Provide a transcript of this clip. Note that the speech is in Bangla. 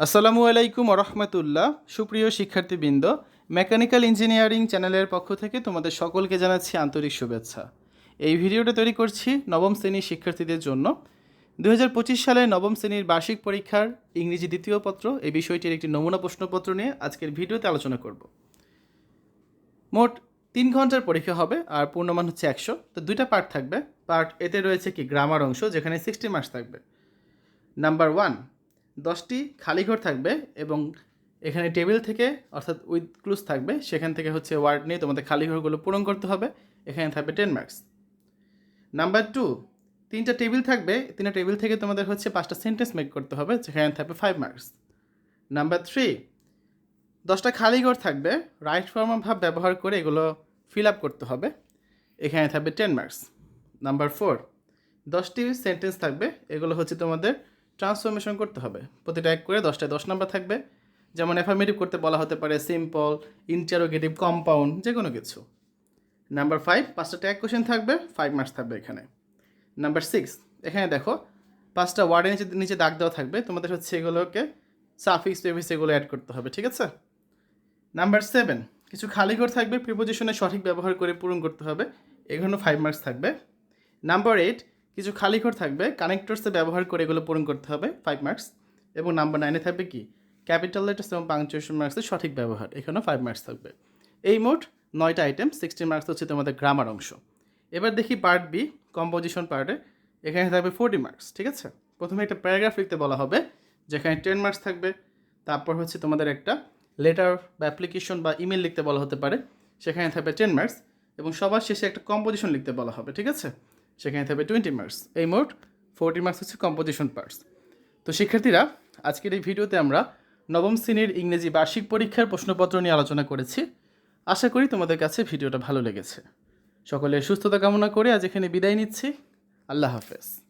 আসসালামু আলাইকুম রহমতুল্লাহ সুপ্রিয় শিক্ষার্থীবৃন্দ, মেকানিক্যাল ইঞ্জিনিয়ারিং চ্যানেলের পক্ষ থেকে তোমাদের সকলকে জানাচ্ছি আন্তরিক শুভেচ্ছা। এই ভিডিওটা তৈরি করছি নবম শ্রেণির শিক্ষার্থীদের জন্য। দু হাজার পঁচিশ সালে নবম শ্রেণির বার্ষিক পরীক্ষার ইংরেজি দ্বিতীয় পত্র, এই বিষয়টির একটি নমুনা প্রশ্নপত্র নিয়ে আজকের ভিডিওতে আলোচনা করব। মোট তিন ঘণ্টার পরীক্ষা হবে, আর পূর্ণমান হচ্ছে একশো। তো দুইটা পার্ট থাকবে। পার্ট এতে রয়েছে কি, গ্রামার অংশ, যেখানে সিক্সটি মার্কস থাকবে। নাম্বার ওয়ান দশটি খালি ঘর থাকবে এবং এখানে টেবিল থেকে, অর্থাৎ উইথ ক্লুজ থাকবে, সেখান থেকে হচ্ছে ওয়ার্ড নিয়ে তোমাদের খালি ঘরগুলো পূরণ করতে হবে। এখানে থাকবে টেন মার্কস। নাম্বার টু, তিনটা টেবিল থাকবে, তিনটা টেবিল থেকে তোমাদের হচ্ছে পাঁচটা সেন্টেন্স মেক করতে হবে যেখানে থাকবে ফাইভ মার্কস নাম্বার থ্রি দশটা খালি ঘর থাকবে রাইট ফর্ম ভাব ব্যবহার করে এগুলো ফিল আপ করতে হবে। এখানে থাকবে টেন মার্কস নাম্বার ফোর দশটি সেন্টেন্স থাকবে, এগুলো হচ্ছে তোমাদের ট্রান্সফরমেশন করতে হবে। প্রতিটা এক করে দশটায় দশ নাম্বার থাকবে। যেমন অ্যাফার্মেটিভ করতে বলা হতে পারে সিম্পল ইন্টারোগেটিভ কম্পাউন্ড যে কোনো কিছু। নাম্বার ফাইভ পাঁচটা ট্যাগ কোশ্চেন থাকবে ফাইভ মার্কস থাকবে এখানে। নাম্বার সিক্স এখানে দেখো, পাঁচটা ওয়ার্ডের নিচে নিচে দাগ দেওয়া থাকবে। তোমাদের হচ্ছে এগুলোকে সাফিক্স প্রেফিক্স এগুলো অ্যাড করতে হবে, ঠিক আছে? নাম্বার সেভেন কিছু খালি ঘর থাকবে প্রিপোজিশনের সঠিক ব্যবহার করে পূরণ করতে হবে। এখানেও ফাইভ মার্কস থাকবে। নাম্বার এইট কিছু খালি ঘর থাকবে কানেক্টরসে ব্যবহার করে এগুলো পূরণ করতে হবে ফাইভ মার্কস এবং নাম্বার নাইনে থাকবে কি? ক্যাপিটাল লেটার্স এবং পাংচুয়েশন মার্কসের সঠিক ব্যবহার, এখানেও ফাইভ মার্কস থাকবে। এই মোট নয়টা আইটেম সিক্সটি মার্কস হচ্ছে তোমাদের গ্রামার অংশ। এবার দেখি পার্ট বি কম্পোজিশন পার্টে এখানে থাকবে ফোর্টি মার্কস ঠিক আছে? প্রথমে একটা প্যারাগ্রাফ লিখতে বলা হবে, যেখানে টেন মার্কস থাকবে। তারপর হচ্ছে তোমাদের একটা লেটার বা অ্যাপ্লিকেশন বা ইমেল লিখতে বলা হতে পারে, সেখানে থাকবে টেন মার্কস এবং সবার শেষে একটা কম্পোজিশন লিখতে বলা হবে, ঠিক আছে? সেখানে থাকবে টোয়েন্টি মার্কস এই মোট ফোরটি মার্কস হচ্ছে কম্পোজিশন পার্টস তো শিক্ষার্থীরা, আজকের এই ভিডিওতে আমরা নবম শ্রেণির ইংরেজি বার্ষিক পরীক্ষার প্রশ্নপত্র নিয়ে আলোচনা করেছি। আশা করি তোমাদের কাছে ভিডিওটা ভালো লেগেছে। সকলের সুস্থতা কামনা করে আজ এখানে বিদায় নিচ্ছি। আল্লাহ হাফেজ।